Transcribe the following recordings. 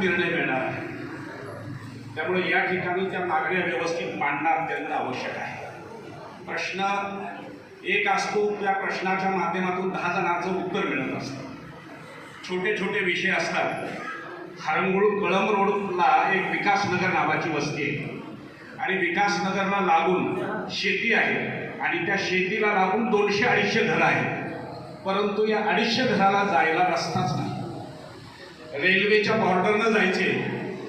निर्णय मिळणार नाही त्यामुळे या ठिकाणी त्या मागण्या व्यवस्थित मांडणं अत्यंत आवश्यक आहे. प्रश्न एक असतो त्या प्रश्नाच्या माध्यमातून दहा जणांचं उत्तर मिळत असतं. छोटे छोटे विषय असतात. हरंगुळ कळंब रोडला एक विकासनगर नावाची वस्ती आहे. आणि विकासनगरला लागून शेती आहे. आणि त्या शेतीला लागून दोनशे अडीचशे घरं आहेत. परंतु या अडीचशे घराला जायला रस्ताच नाही. रेल्वेच्या बॉर्डरनं जायचे.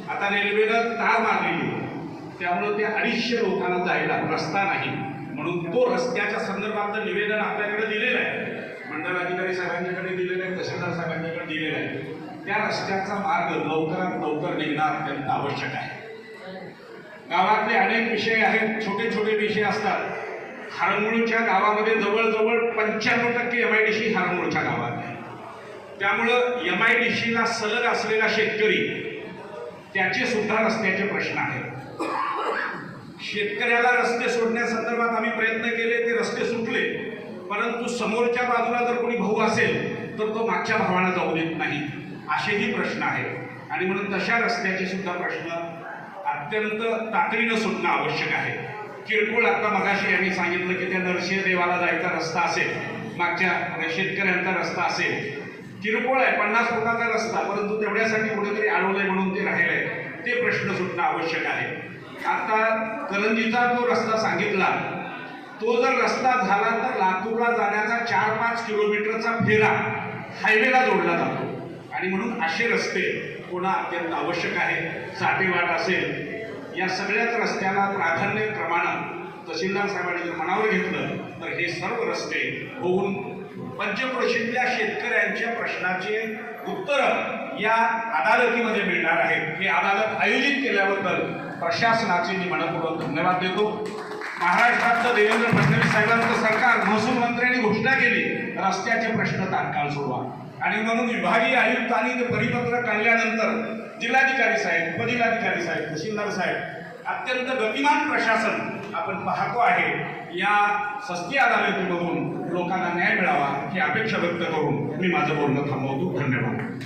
आता रेल्वेनं तार मारलेली. त्यामुळं ते अडीचशे लोकांना जायला रस्ता नाही. म्हणून तो रस्त्याच्या संदर्भातलं निवेदन आपल्याकडे दिलेलं आहे. मंडलाधिकारी साहेबांच्याकडे दिलेलं आहे तहसीलदार साहेबांच्याकडे दिलेलं आहे. त्या रस्त्याचा मार्ग लवकरात लवकर निघणं अत्यंत आवश्यक आहे. गावातले अनेक विषय आहेत छोटे छोटे विषय असतात. हरंगुळच्या गावामध्ये जवळजवळ पंच्याण्णव टक्के एम आय डी सी हरंगुळच्या गावात त्यामुळं एम आय डी सीला सलग असलेला शेतकरी त्याचे सुद्धा रस्त्याचे प्रश्न आहेत. शेतकऱ्याला रस्ते सोडण्यासंदर्भात आम्ही प्रयत्न केले ते रस्ते सुटले. परंतु समोरच्या बाजूला जर कोणी भाऊ असेल तर तो मागच्या भावाला जाऊ देत नाही असेही प्रश्न आहेत. आणि म्हणून तशा रस्त्याचे सुद्धा प्रश्न अत्यंत तातडीनं सुटणं आवश्यक आहे. किरकोळ आता मगाशी यांनी सांगितलं की त्या नरसिंह देवाला जायचा रस्ता असेल मागच्या शेतकऱ्यांचा रस्ता असेल किरकोळ आहे पन्नास फुटाचा रस्ता परंतु तेवढ्यासाठी कुठेतरी अडवलंय म्हणून ते राहिलंय. ते प्रश्न सुटणं आवश्यक आहे. आता करंजीचा जो रस्ता सांगितला तो जर रस्ता झाला तर लातूरला जाण्याचा चार पाच किलोमीटरचा फेरा हायवेला जोडला जातो. आणि म्हणून असे रस्ते होणं अत्यंत आवश्यक आहे. साठेवाट असेल या सगळ्याच रस्त्याला प्राधान्यक्रमानं तहसीलदार साहेबांनी जर मनावर घेतलं तर हे सर्व रस्ते होऊन पंचक्रोशीतल्या शेतकऱ्यांच्या प्रश्नाचे उत्तर या अदालतीमध्ये मिळणार आहेत. हे अदालत आयोजित केल्याबद्दल प्रशासनाचे मी मनपूर्वक धन्यवाद देतो. महाराष्ट्रातलं देवेंद्र फडणवीस साहेबांचं सरकार महसूल मंत्र्यांनी घोषणा केली रस्त्याचे प्रश्न तात्काळ सोडवा. आणि म्हणून विभागीय आयुक्तांनी ते परिपत्रक काढल्यानंतर जिल्हाधिकारी साहेब उपजिल्हाधिकारी साहेब तहसीलदार साहेब अत्यंत गतिमान प्रशासन आपण पाहतो आहे. या सस्ती अदालतीमधून लोकांना न्याय मिळावा ही अपेक्षा व्यक्त करून मी माझं बोलणं थांबवतो. धन्यवाद.